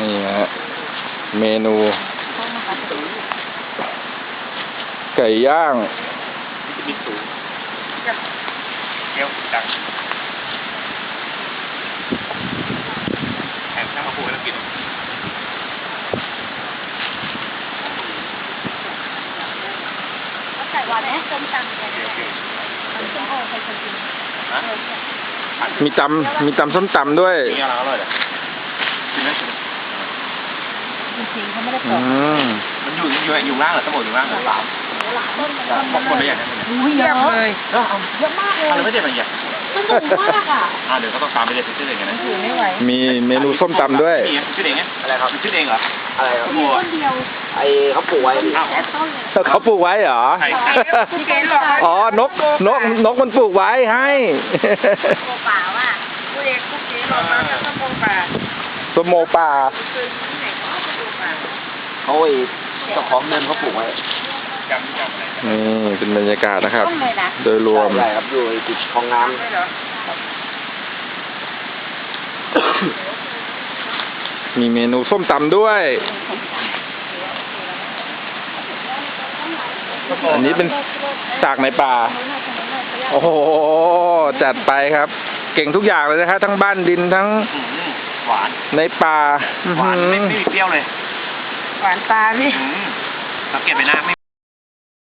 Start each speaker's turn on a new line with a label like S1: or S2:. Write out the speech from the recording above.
S1: นี่ฮะเมนู ไก่ย่าง
S2: มีสูงเกี้ยวจังแอบนั่งมาพูดให้เรากิน
S3: ไก่หวานไหมส้มตำกันมันส้มโอใครเคยกิน
S2: ฮะ
S1: มีตำมีตำส้มตำด้วย
S2: มีอะไรอร่อยเลยกินไหม
S3: จริงๆเขาไม่ได้ป
S1: อื
S3: อก
S1: ม
S2: มันอยู่อยู่อยู่ล่างเหรอสมบูรณ์อยู่ล่างเหรอสาม
S3: หลานต้น
S2: สามหมดหมดเลยอย่างนี้
S3: อุ้ยเยอะเลย
S2: ก็เอา
S3: เยอะมากเลย
S2: อะไรไม่ได้มาเหยียบ
S3: มันสูงมากอะ
S2: อ่าเดี๋ยวก็ต้องตามไปเรียนชื่อเองกันนะ
S3: ถือไม่ไหว
S1: มีเมนูส้มตำด้วย
S2: มีชื่อเองไงอะไรครับชื่อเองเหรอ
S4: อะไรครับ
S3: มีต้นเดียว
S4: ไอ้เขาปลูกไว้พี่
S2: อ้าว
S3: แค่ต้นเลย
S1: เขาปลูกไว้เหรอ
S2: ใช่ใช่
S3: พี่เกณฑ์บอก
S1: อ๋อนกนกนกมันปลูกไว้ให้
S3: โมป่าว่าผู้เด็กผู้เกณฑ์บอกมาจากต้นโมป่า
S1: ส้มโมป่า
S3: เขา
S4: ไอ้เจ้าของเดิมเขาปลูกไว้
S2: จำจำอะไร
S1: นี่เป็นบรรยากาศนะครับ
S3: ต้นเลยนะ
S1: โดยรวม
S4: ใช่ครับอยู่ไอ้ติดคลองน้
S3: ไม่เหรอ
S1: มีเมนูส้มตำด้วย อันนี้เป็นจากในป่า โอ้โห จัดไปครับ เก่งทุกอย่างเลยนะครับทั้งบ้านดินทั้ง
S2: อืมหวาน
S1: ในป่าอื้อ
S2: หวาน
S1: หือ
S2: ไม่ไม่มีเปรี้ยวเลย
S3: หวานตาพี่
S2: สังเกตไปนะไม่